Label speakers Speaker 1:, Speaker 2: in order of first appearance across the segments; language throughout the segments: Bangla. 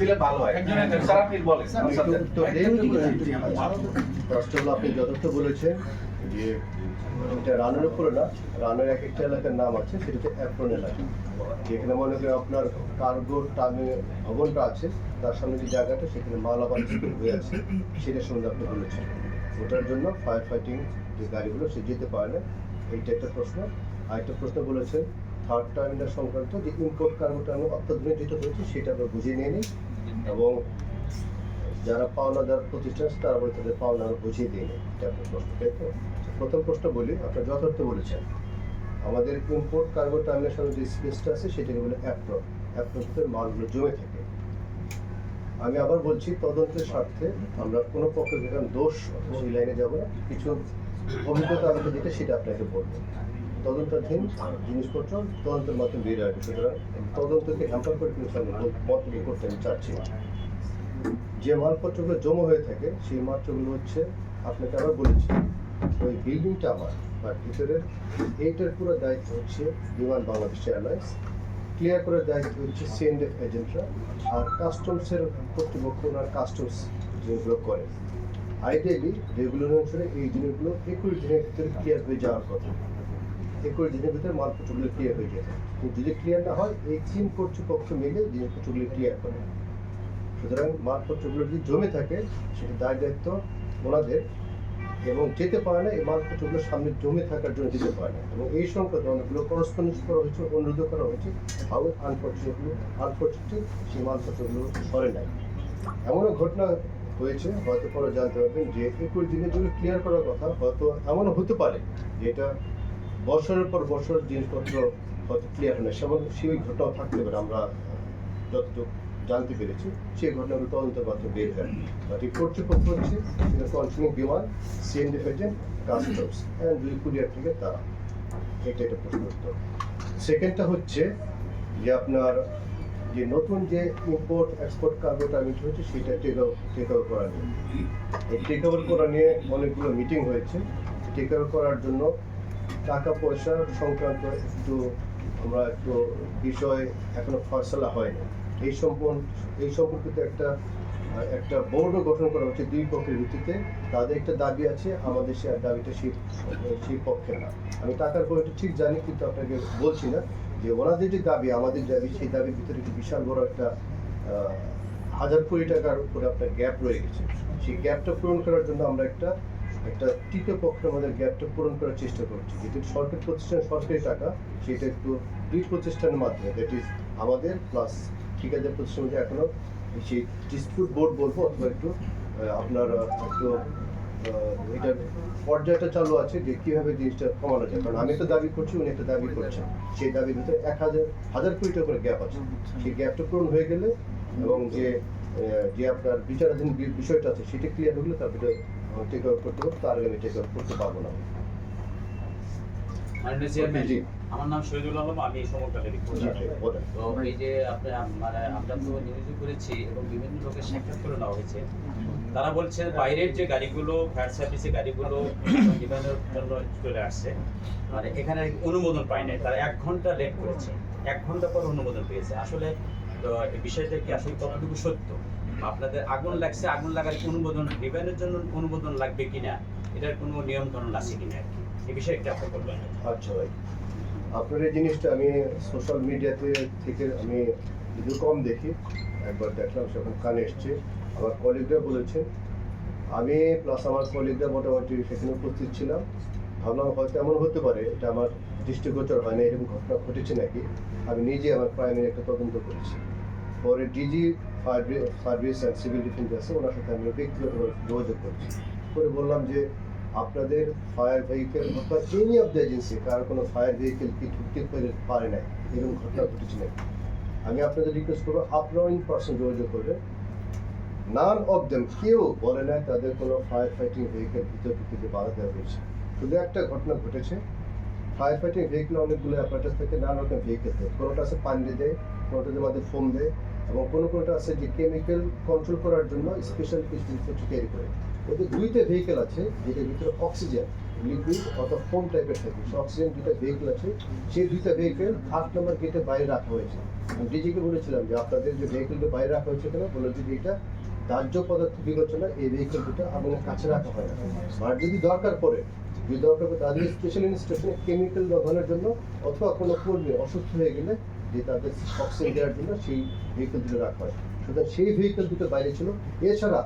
Speaker 1: দিলে ভালো হয়। স্যার আপনি বলেন।
Speaker 2: একটু আপনি যথার্থ বলেছেন। যে এটা রানের উপরে না রানের এক একটা এলাকার নাম আছে সেটা হচ্ছে অ্যাপ্রন এলাকা যেখানে মনে করেন আপনার কার্গো টার্মে ভবনটা আছে তার সামনে যে জায়গাটা সেখানে মালাবাদ স্কুল হয়ে আছে সেটা সম্বন্ধে আপনি বলেছেন। ওটার জন্য ফায়ার ফাইটিং যে গাড়িগুলো সে যেতে পারে না। এইটা একটা প্রশ্ন। আরেকটা প্রশ্ন বলেছেন থার্ড টার্মিনাল সংক্রান্ত যে ইম্পোর্ট কার্গো টার্মিনাল অত্যাধুনিক যেটা হয়েছে সেটা আমরা বুঝিয়ে নিয়ে নিই। এবং যারা পাওনাদার প্রতিষ্ঠান আছে, তারা বলে তাদের পাওনা বুঝিয়ে দিয়ে নেই আপনার প্রথম প্রশ্ন বলি, আপনার যথার্থ বলেছেন। আমাদের ইম্পোর্ট কার্গো টার্মিনাল সামনে যে স্পেসটা আছে, সেটাকে বলে অ্যাপ্রন অ্যাপ্রনের মালগুলো জমে থাকে। আমি আবার বলছি, তদন্তের স্বার্থে আমরা কোনো পক্ষের দোষ ওই লাইনে যাব না। কিছু অভিজ্ঞতা আমাকে দিতে সেটা আপনাকে বলব। তদন্তাধীন জিনিসপত্র তদন্তের মাধ্যমে বেরিয়ে আসবে। সুতরাং তদন্তকে হ্যাম্পার করে কিন্তু মন্তব্য করতে আমি চাচ্ছি যে মালপত্রগুলো জমা হয়ে থাকে, সেই মাত্রগুলো হচ্ছে আপনাকে আবার বলেছি, ওই বিল্ডিংটা আমার আর ভিতরের এইটার পুরো দায়িত্ব হচ্ছে বিমান বাংলাদেশ এয়ারলাইন্স ক্লিয়ার করার দায়িত্ব হচ্ছে সিএনএফ এজেন্টরা আর কাস্টমসের কর্তৃপক্ষ ওনার কাস্টমস যেগুলো করে। আইডিয়ালি রেগুলার অনুসারে এই জিনিসগুলো একুশ দিনের ভিতরে ক্লিয়ার হয়ে যাওয়ার কথা। একুশ দিনের ভিতরে মালপত্রগুলো ক্লিয়ার হয়ে কিন্তু যদি ক্লিয়ার না হয়, এই তিন কর্তৃপক্ষ মিলে জিনিসপত্রগুলো ক্লিয়ার করে। সুতরাং মালপত্রগুলো যদি জমে থাকে, সেটা দায় দায়িত্ব ওনাদের এবং যেতে পারে না, এই মালপত্রগুলো সামনে জমে থাকার জন্য যেতে পারে না। এবং এই সংক্রান্ত অনেকগুলো করসপন্ডেন্স করা হয়েছে অনুরোধ করা হয়েছে। হাউ আনফর্চুনেটলি আনফর্চুনেটলি সেই মালপত্রগুলো সরে নাই। এমনও ঘটনা হয়েছে, হয়তো পরে জানতে পারবেন যে একুশ দিনের জন্য ক্লিয়ার করার কথা, হয়তো এমনও হতে পারে যে এটা বছরের পর বছর জিনিসপত্র হয়তো ক্লিয়ার হয় না। সেমন সেই ঘটনা থাকতে পারে, আমরা যতটুকু জানতে পেরেছি, সেই ঘটনাগুলো তদন্তের মাধ্যমে বের হয় বাট এই কর্তৃপক্ষ হচ্ছে কন্টিনিউ বিমান সিএনডি এজেন্ট কাস্টমস অ্যান্ড দুই কুরিয়ার থেকে তারা এটা একটা প্রশ্ন উত্তর সেকেন্ডটা হচ্ছে যে আপনার যে নতুন যে ইম্পোর্ট এক্সপোর্ট কার্গো টার্মিট হচ্ছে সেটা টেক টেক ওভার করা নিয়ে। এই টেক ওভার করা নিয়ে অনেকগুলো মিটিং হয়েছে। টেক ওভার করার জন্য টাকা পয়সা সংক্রান্ত একটু আমরা একটু বিষয় এখনও ফয়সলা হয়নি। এই সম্পর্ক এই সম্পর্কিত একটা একটা বোর্ডও গঠন করা হচ্ছে দুই পক্ষের ভিত্তিতে। তাদের একটা দাবি আছে, আমাদের সে দাবিটা সেই সেই পক্ষে না। আমি টাকার পয়েন্টটা ঠিক জানি, কিন্তু আপনাকে বলছি না যে ওনাদের যে দাবি, আমাদের দাবি, সেই দাবির ভিতরে একটি বিশাল বড় একটা হাজার কোটি টাকার উপরে আপনার গ্যাপ রয়ে গেছে। সেই গ্যাপটা পূরণ করার জন্য আমরা একটা একটা তৃতীয় পক্ষের আমাদের গ্যাপটা পূরণ করার চেষ্টা করছি। যেহেতু সরকারি প্রতিষ্ঠান, সরকারি টাকা, সেটা একটু দুই প্রতিষ্ঠানের মাধ্যমে দ্যাট ইজ আমাদের প্লাস ঠিকাদার প্রতিষ্ঠান মধ্যে এখনও সেই ডিসপিউট বোর্ড বলব, অথবা একটু আপনার একটু এটার পর্যায়টা চালু আছে যে কীভাবে জিনিসটা কমানো যায়। কারণ আমি তো দাবি করছি, উনি একটা দাবি করছেন। সেই দাবির ভিতরে এক হাজার হাজার কোটি টাকা করে গ্যাপ আছে। সেই গ্যাপটা পূরণ হয়ে গেলে এবং যে যে আপনার বিচারাধীন বিষয়টা আছে, সেটা ক্লিয়ার হলে তারপরে টেক ওভার করতে পারব তার আগে আমি টেক ওভার করতে পারব না।
Speaker 3: আমার নাম শহীদুল আলম আমি সমকালের। তো এই যে আপনি মানে আমরা তো নিউজ করেছি এবং বিভিন্ন লোকের সাক্ষাৎ করে নেওয়া হয়েছে। তারা বলছে বাইরের যে গাড়িগুলো ফায়ার সার্ভিসের গাড়িগুলো জন্য চলে আসছে মানে এখানে অনুমোদন পায় নাই। তারা এক ঘণ্টা লেট করেছে। এক ঘণ্টা পর অনুমোদন পেয়েছে। আসলে বিষয়টা কি আসলে কতটুকু সত্য? আপনাদের আগুন লাগছে, আগুন লাগার অনুমোদন বিমানের জন্য অনুমোদন লাগবে কিনা, এটার কোনো নিয়ম কানুন আছে কিনা এই বিষয়ে একটা আপনি বলবেন।
Speaker 2: আচ্ছা ভাই, আপনার এই জিনিসটা আমি সোশ্যাল মিডিয়াতে থেকে আমি যদি কম দেখি, একবার দেখলাম সেখানে কানে এসছে। আমার কলিগরা বলেছে আমি প্লাস আমার কলিগরা মোটামুটি সেখানে উপস্থিত ছিলাম। ভাবলাম হয়তো এমন হতে পারে, এটা আমার দৃষ্টিগোচর হয় না, এরকম ঘটনা ঘটেছে নাকি? আমি নিজে আমার প্রাইমারি একটা তদন্ত করেছি। পরে DG service and civil defence আছে, ওনার সাথে আমি যোগাযোগ করছি। করে বললাম যে, আপনাদের fire vehicle any of the agency কার কোনো ফায়ার ভেহিকেল কি ঢুকতে পারে পারে নাই, এরকম ঘটনা ঘটেছে নাকি? আমি আপনাদের রিকোয়েস্ট করব, আপনারাও ইন পার্সন যোগাযোগ করবেন। নান অফ দেম কেউ বলে না তাদের কোনো ফায়ার ফাইটিং ভেহিকেল ভিতর বাধা দেওয়া হয়েছে। শুধু একটা ঘটনা ঘটেছে। ফায়ার ফাইটিং ভেহিকেল অনেকগুলো অ্যাপারেটাস থেকে নানা রকম ভেহিকেল থাকে কোনোটা আছে পানি দেয় কোনোটাতে মধ্যে ফোম দেয় এবং কোনো কোনোটা আছে যে কেমিক্যাল কন্ট্রোল করার জন্য স্পেশাল জিনিসপত্র তৈরি করে। ওদের দুইটা ভেহিকেল আছে, যেটার ভিতরে অক্সিজেন লিকুইড অথবা ফোম টাইপের থাকে। অক্সিজেন দুইটা ভেহিকেল আছে, সেই দুইটা ভেহিকেল আট নম্বর গেটে বাইরে রাখা হয়েছে। আমি ডিজিকে বলেছিলাম যে আপনাদের যে ভেহিকেলটা বাইরে রাখা হয়েছে কেন, বলে যদি এটা দাহ্য পদার্থ বিবেচনা, এই ভেহিকেল দুটো আগুনের কাছে রাখা হয়। আর যদি দরকার পড়ে, যদি দরকার পড়ে তাদের স্পেশাল স্টেশনে কেমিক্যাল ব্যবহারের জন্য অথবা কোনো কর্মী অসুস্থ হয়ে গেলে যে তাদের অক্সিজেন দেওয়ার জন্য সেই ভেহিকেল দুটো রাখা হয়। সুতরাং সেই ভেহিকেল দুটো বাইরে ছিল। এছাড়া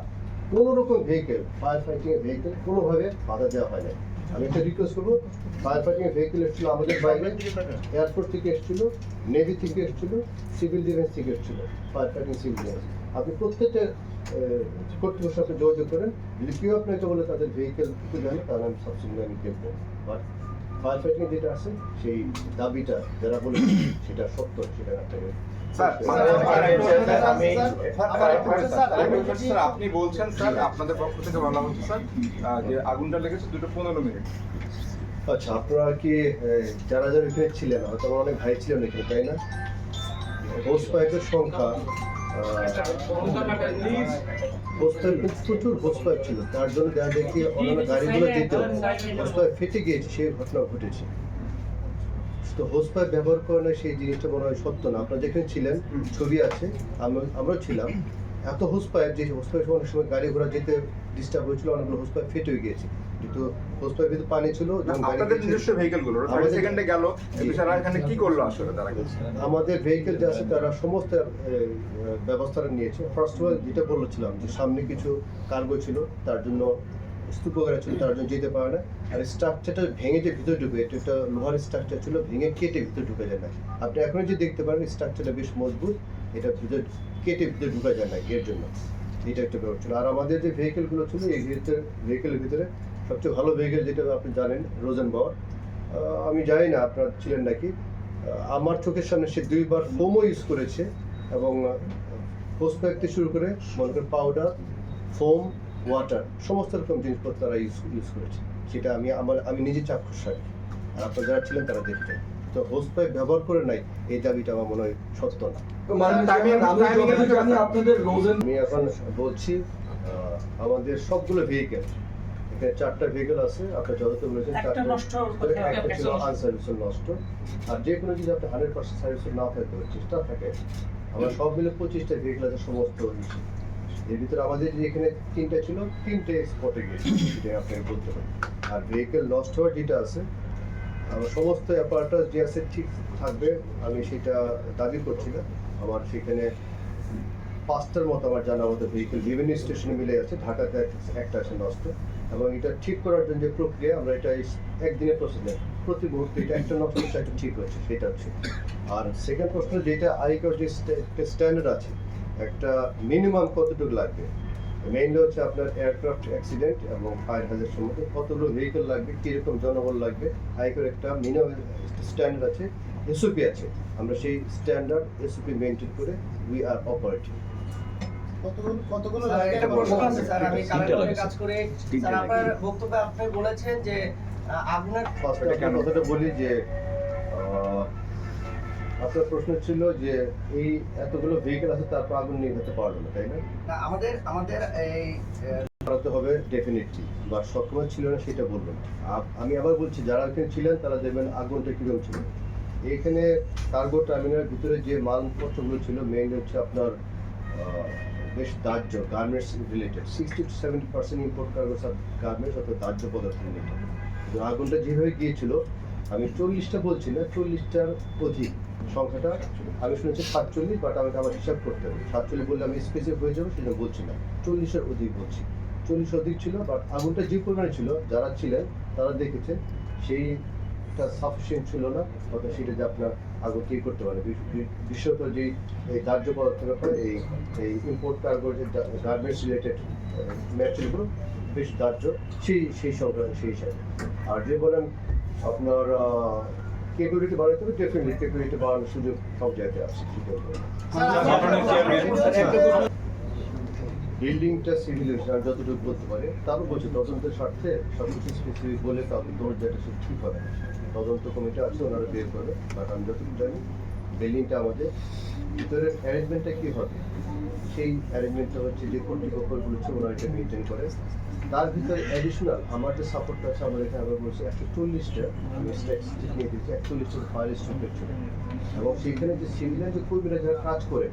Speaker 2: কোনো রকম ভেহিকেল ফায়ার ফাইটিং এর ভেহিকেল কোনোভাবে বাধা দেওয়া হয় না আমি একটা রিকোয়েস্ট করব ফায়ার ফাইটিং এর ভেহিকেল এসেছিল আমাদের বাইরে এয়ারপোর্ট থেকে এসেছিল নেভি থেকে এসেছিল সিভিল ডিফেন্স থেকে এসেছিল ফায়ার ফাইটিং সিভিল ডিফেন্স আপনি প্রত্যেকটা কর্তৃপক্ষের সাথে যোগাযোগ করেন কেউ আপনাকে বলে তাদের ভেহিকেল জানে তাহলে আমি সবসময় আমি দেখব। বাট ফায়ার ফাইটিং যেটা আছে সেই দাবিটা যারা বলেছে সেটা সত্য সেটা আপনাকে
Speaker 4: আপনি বলছেন স্যার আপনাদের পক্ষ থেকে বলা হচ্ছে স্যার যে আগুনটা লেগেছে দুটো পনেরো মিনিট।
Speaker 2: আচ্ছা আপনারা কি যারা যারা ছিলেন হয়তো অনেক ভাই ছিলেন এখানে তাই না? হোস পাইপের সংখ্যা প্রচুর ছিল। তার জন্য যা দেখি অন্যান্য গাড়িগুলো ফেটে গিয়েছে, সেই ঘটনা ঘটেছে। তো ব্যবহার করে না সেই জিনিসটা মনে হয় সত্য না। আপনারা যেখানে ছিলেন, ছবি আছে আমরা ছিলাম। এত হোস পাইপ যে হোস পাইপ অনেক সময় গাড়ি ঘোড়া যেতে ডিস্টার্ব হয়েছিল, অনেকগুলো হোস পাইপ ফেটে গিয়েছে। কিন্তু পানি ছিল
Speaker 4: আপনাদের নিজস্বগুলো থার্টি সেকেন্ডে এখানে কি করল আসলে তারা?
Speaker 2: আমাদের ভেহিকেল যে আছে তারা সমস্ত নিয়েছে। ফার্স্ট অফ যেটা বলেছিলাম যে সামনে কিছু কার্গো ছিল তার জন্য স্তূপকারা ছিল তার জন্য যেতে পারে না। আর স্ট্রাকচারটা ভেঙে যে ভিতরে ঢুকে এটা একটা লোহার স্ট্রাকচার ছিল ভেঙে কেটে ভিতরে ঢুকে যায় না। আপনি এখন যে দেখতে পারেন স্ট্রাকচারটা বেশ মজবুত এটা ভিতরে কেটে ভিতরে ঢুকা যায় না এর জন্য। এটা একটা ব্যাপার ছিল। আর আমাদের যে ভেহিকেলগুলো ছিল এই ভিতরে ভেহিকেলের ভিতরে সবচেয়ে ভালো ভেহিকেল যেটা আপনি জানেন রোজন বাওয়ার আমি জানি না আপনার ছিলেন নাকি। আমার চোখের সামনে সে দুইবার ফোমও ইউজ করেছে এবং পোস্ট থেকে শুরু করে মনে করেন পাউডার ফোম ওয়াটার সমস্ত রকম জিনিসপত্র তারা ইউজ ইউজ করেছে। সেটা আমি আমার আমি নিজে চাক্ষুষ রাখি আর আপনারা যারা ছিলেন তারা দেখতেন তো হোস পাইপ ব্যবহার করে নাই এই দাবিটা আমার মনে হয় সত্য না।
Speaker 5: আমি আপনাদের রোজেন
Speaker 2: আমি এখন বলছি আহ, আমাদের সবগুলো ভেহিকেল চারটা ভেহিকেল আছে আপনি যত বলেছেন
Speaker 6: একটা নষ্ট
Speaker 2: একটা ছিল আনসার্ভিসেবল নষ্ট। আর যে কোনো যদি আপনার হান্ড্রেড পার্সেন্ট সার্ভিসেবল না থাকে চেষ্টা থাকে। আমরা সব মিলে পঁচিশটা ভেহিকেল আছে সমস্ত ইস্যু এর ভিতরে আমাদের যে এখানে তিনটা ছিল তিনটে স্পটে গেছে সেটা আপনাকে বলতে পারি আর ভেহিকেল নষ্ট হওয়ার যেটা আছে আমার সমস্ত অ্যাপারেটাস যে আছে ঠিক থাকবে আমি সেটা দাবি করছি না। আমার সেখানে পাঁচটার মতো আমার জানা মতো ভেহিকেল বিভিন্ন স্টেশনে মিলে আছে ঢাকাতে এক- একটা আছে নষ্ট। এবং এটা ঠিক করার জন্য যে প্রক্রিয়া, আমরা এটা এই একদিনের প্রসেস নেই প্রতি মুহূর্তে এটা একটা হচ্ছে একটা ঠিক হচ্ছে সেটা হচ্ছে। আর সেকেন্ড প্রশ্ন, যেটা আইকার যে স্ট্যান্ডার্ড আছে, একটা মিনিমাম কতটুকু লাগবে? মেইনলি হচ্ছে আপনার এয়ারক্রাফট অ্যাক্সিডেন্ট এবং ফায়ার হাজার সম্বন্ধে কতগুলো ভেহিকেল লাগবে, কীরকম জনবল লাগবে? আইকার একটা মিনিমাম স্ট্যান্ডার্ড আছে এসওপি আছে। আমরা সেই স্ট্যান্ডার্ড এসওপি মেনটেন করে উই আর অপারেটিং
Speaker 5: কতগুলো?
Speaker 7: একটা প্রশ্ন আছে স্যার আমি
Speaker 3: তিনটা
Speaker 7: কাজ করে স্যার। আপনার বক্তব্যে আপনি বলেছেন যে আগুনের
Speaker 2: ফার্স্ট
Speaker 4: এটা কেন?
Speaker 2: কথাটা বলি যে আপনার প্রশ্ন ছিল যে এই এতগুলো ভেহিকেল আছে তারপর আগুন নিভাতে পারল না তাই না?
Speaker 7: না, আমাদের আমাদের এই
Speaker 2: হবে ডেফিনেটলি বা ছিল না সেটা বলব না আমি আবার বলছি যারা এখানে ছিলেন তারা দেখবেন আগুনটা কীরকম ছিল। এখানে কার্গো টার্মিনালের ভিতরে যে মালপত্রগুলো ছিল মেইন হচ্ছে আপনার আহ, বেশ দাহ্য garments related sixty two seventy percent import cargo সব গার্মেন্টস অর্থাৎ দাহ্য পদার্থ রিলেটেড আগুনটা যেভাবে গিয়েছিল, আমি চল্লিশটা বলছি না, চল্লিশটার অধিক সংখ্যাটা আমি শুনেছি সাতচল্লিশ বাট আমাকে আমার হিসাব করতে হবে। সাতচল্লিশ বললে আমি স্পেসিফিক হয়ে যাব, সেটা বলছি না। চল্লিশের অধিক বলছি। চল্লিশ অধিক ছিল বাট আগুনটা যে পরিমাণে ছিল, যারা ছিলেন, তারা দেখেছেন সেইটা সাফিসিয়েন্ট ছিল না অর্থাৎ সেটা যে আপনার আগুন কি করতে পারে? বিশেষত যে এই দাহ্য পদার্থের ব্যাপারে এই এই ইম্পোর্ট কার্গো যে গার্মেন্টস রিলেটেড ম্যাটেরিয়ালগুলো বেশ দাহ্য সেই সেই সংক্রান্ত সেই হিসাবে আর যে বলেন আপনার কেপিবিলিটি বাড়াতে হবে ডেফিনেটলি কেপিবিলিটি বাড়ানোর সুযোগ সব জায়গায় আছে সেটা বিল্ডিংটা সিভিল ইঞ্জিনিয়ার যতটুকু বলতে পারে তারও বলছে তদন্তের স্বার্থে সব কিছু স্পেসিফিক বলে কাউকে দৌড় যেটা সে ঠিক হবে না। তদন্ত কমিটি আছে, ওনারা বের করবে বাট আমি যতটুকু জানি, বিল্ডিংটা আমাদের ভিতরের অ্যারেঞ্জমেন্টটা কী হবে? সেই অ্যারেঞ্জমেন্টটা হচ্ছে যে কর্তৃপক্ষগুলো হচ্ছে ওনারা এটা মেনটেন করে। তার ভিতরে অ্যাডিশনাল আমার যে সাপোর্টটা আছে আমার এখানে আবার বলছে একশো চল্লিশটা আমি নিয়ে দিয়েছি একচল্লিশটা ফায়ার স্টুডেন্ট ছিল। এবং সেখানে যে সিভিলের যে কর্মীরা যারা কাজ করে,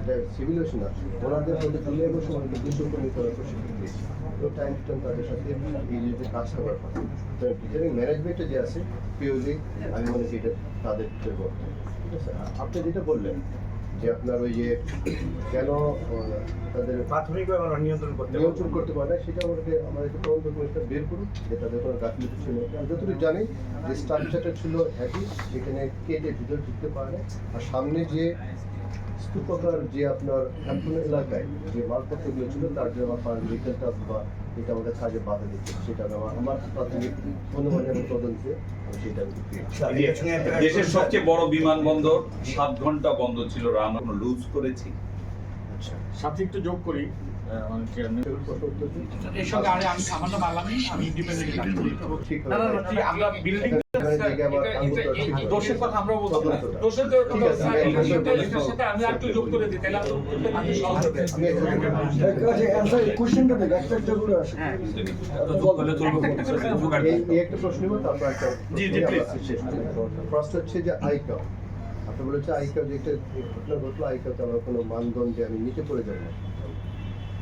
Speaker 2: এটা সিভিল হচ্ছে না ওনাদের মধ্যে বসে আমাদের দুশো কর্মী তারা প্রশিক্ষণ দিয়েছে। তো টাইম টু টাইম তাদের সাথে এই যে কাজ করার কথা তো টিচারিং ম্যানেজমেন্টে যে আছে পিওরলি আমি মনে করি এটা তাদের জন্য ঠিক আছে আপনি যেটা বললেন যে আপনার ওই যে কেন তাদের
Speaker 1: প্রাথমিকভাবে আমরা নিয়ন্ত্রণ করতে
Speaker 2: নিয়ন্ত্রণ করতে পারে না সেটা আমাদেরকে আমাদেরকে তদন্ত কমিশনটা বের করুন যে তাদের কোনো গাফিলতি ছিল। আমি যতটুকু জানি যে স্ট্রাকচারটা ছিল হ্যাভি সেখানে কেটে ভিতরে ঢুকতে পারে না। আর সামনে যে স্তূপকার যে আপনার সম্পূর্ণ এলাকায় যে মালপত্রগুলো ছিল তার জন্য আমার লিকেলটা বা এটা আমাদের কাজে বাধা দিচ্ছে। সেটা আমার আমার প্রাথমিক অনুমানের তদন্তে সেটা
Speaker 6: দেশের সবচেয়ে বড় বিমানবন্দর সাত ঘণ্টা বন্ধ ছিল রান লুজ করেছি।
Speaker 5: সাথে একটু যোগ করি
Speaker 8: আমরা বিল্ডিং
Speaker 2: এখানে থেকে আবার আন্দোলন ঠিক হবে।
Speaker 8: দোষের কথা আমরা বলছি না। দোষের তো
Speaker 2: আমি
Speaker 8: এটার
Speaker 2: একটু
Speaker 8: সাথে-
Speaker 2: বলছি।
Speaker 8: এটার সাথে আমি একটু যোগ করে দিই তাহলে আমি সহজ হবে।
Speaker 2: আমি একটু- এই এই একটা প্রশ্ন তারপর একটা
Speaker 8: জি, জি, please.
Speaker 2: ফার্স্ট হচ্ছে যে আপনি বলেছে যে একটা ঘটনা ঘটলো আমার কোনো মানদণ্ডে আমি নিচে পড়ে যাব না।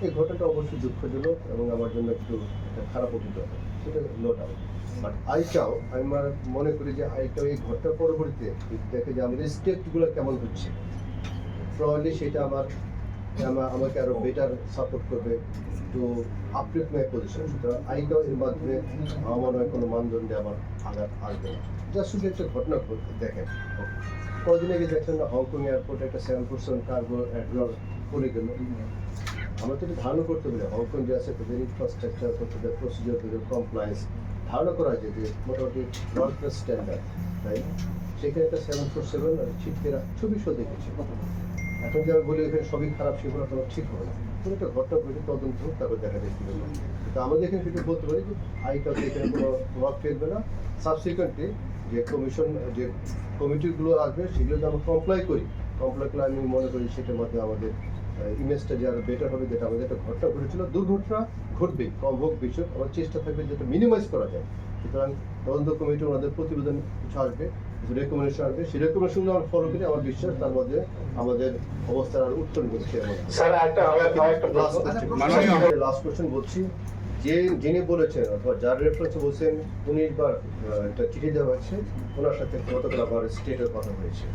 Speaker 2: এই ঘটনাটা অবশ্যই দুঃখজনক এবং আমার জন্য একটু একটা খারাপ অভিজ্ঞতা। সেটা নো ডাউট বাট আইকাও আমি মনে করি যে আইকাও এই ঘটনার পরবর্তীতে দেখে যে আমাদের স্টেপগুলো কেমন হচ্ছে। প্রবাবলি সেটা আমার আমাকে আরও বেটার সাপোর্ট করবে টু আপলিফট মাই পজিশন সুতরাং আইকাও এর মাধ্যমে আমার হয় কোনো মানদণ্ডে আমার আঘাত আসবে না। জাস্ট শুধু একটা ঘটনা ঘট- দেখেন। কদিন আগে দেখছেন না হংকং এয়ারপোর্টে একটা সেভেন পার্সেন্ট কার্গো অ্যাড্রল পড়ে গেল। আমরা তো ধারণা করতে পারি হংকং যে আছে, তাদের ইনফ্রাস্ট্রাকচার তাদের প্রসিডিওর কমপ্লায়েন্স ধারণা করা যায় যে মোটামুটি ওয়ার্ল্ড ক্লাস স্ট্যান্ডার্ড তাই সেখানে একটা সেভেন ফোর সেভেন ছিটকে ছবি শো দেখেছি। এখন যে আমি বলি এখানে সবই খারাপ, সেগুলো কোনো ঠিক হবে না। কোনো একটা ঘটনা ঘটে তদন্ত হোক, তারপর দেখা যায় কী হলো তো আমাদের এখানে সেটা বলতে পারি যে আইকাতে এখানে কোনো প্রভাব ফেলবে না। সাবসিকুয়েন্টলি যে কমিশন যে কমিটিগুলো আসবে, সেগুলো আমরা কমপ্লাই করি। কমপ্লাই করলে আমি মনে করি সেটার মধ্যে আমাদের ইমেজটা যে আরও বেটার হবে যেটা আমাদের একটা ঘটনা ঘটেছিল দুর্ঘটনা ঘটবে কম হোক বেশি হোক আমার চেষ্টা থাকবে যেটা মিনিমাইজ করা যায়। সুতরাং তদন্ত কমিটি ওনাদের প্রতিবেদন কিছু আসবে কিছু রেকমেন্ডেশন আসবে। সেই রেকমেন্ডেশনগুলো আমরা ফলো করি আমার বিশ্বাস তার মধ্যে আমাদের অবস্থার আর উত্তরণ করছে
Speaker 1: স্যার একটা একটা প্রশ্ন
Speaker 2: লাস্ট কোশ্চেন বলছি যে যিনি বলেছেন অথবা যার রেফারেন্স বলছেন উনিশ বার আহ, একটা চিঠি দেওয়া হয়েছে ওনার সাথে গতকাল আবার স্টেটের কথা হয়েছে।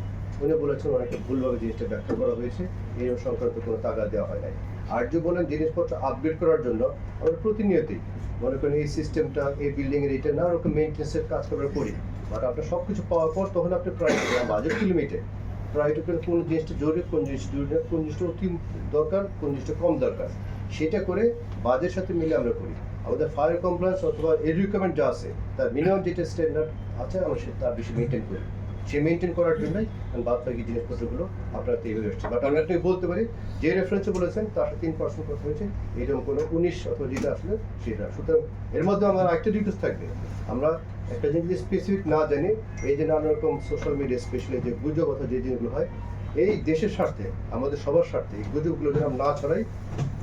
Speaker 2: উনি বলেছেন অনেকটা ভুলভাবে জিনিসটা ব্যাখ্যা করা হয়েছে। এই সংক্রান্ত কোনো টাকা দেওয়া হয় নাই। আর যে বলেন জিনিসপত্র আপগ্রেড করার জন্য, আমরা প্রতিনিয়তই মনে করেন এই সিস্টেমটা এই বিল্ডিং এর এটা না ওরকম মেনটেন্সের কাজ আমরা করি বাট আপনার সব কিছু পাওয়ার পর তখন আপনি প্রায় বাজেট লিমিটেড প্রায়োরিটি করে কোন জিনিসটা জরুরি, কোন জিনিসটা জরুরি কোন জিনিসটা অতি দরকার, কোন জিনিসটা কম দরকার। সেটা করে বাজের সাথে মিলে আমরা করি। আমাদের ফায়ার কমপ্লেন্স অথবা এর রিকোয়ারমেন্ট যা আছে, তার মিনিমাম যেটা স্ট্যান্ডার্ড আছে, আমরা সে তার বেশি মেনটেন করি। সে মেনটেন করার জন্যই বাদ বাকি জিনিসপত্রগুলো আপনার এইভাবে আসছে। বাট আমরা একটা বলতে পারি, যে রেফারেন্সে বলেছেন, তার তিন পার্সেন্ট কথা হয়েছে এরকম কোনো উনিশ অথবা যেটা আসলে সেটা সুতরাং এর মধ্যে আমার একটা ডিটেলস থাকবে। আমরা একটা জিনিস স্পেসিফিক না জানি, এই যে নানা রকম সোশ্যাল মিডিয়া স্পেশালি যে গুজব কথা যে জিনিসগুলো হয়, এই দেশের স্বার্থে, আমাদের সবার স্বার্থে এই গুজবগুলো যেন না ছড়াই,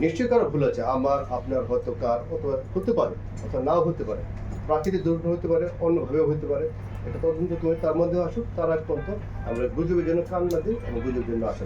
Speaker 2: নিশ্চয়ই কারও ভুল আছে। আমার, আপনার হয়তো কার অথবা হতে পারে, অথবা নাও হতে পারে। প্রাকৃতিক দুর্ঘটনা হতে পারে, অন্যভাবেও হতে পারে। এটা তদন্ত কমিটি তার মধ্যে আসুক, তার আগ পর্যন্ত আমরা গুজবের জন্য কান না দিই এবং গুজবের জন্য আসা।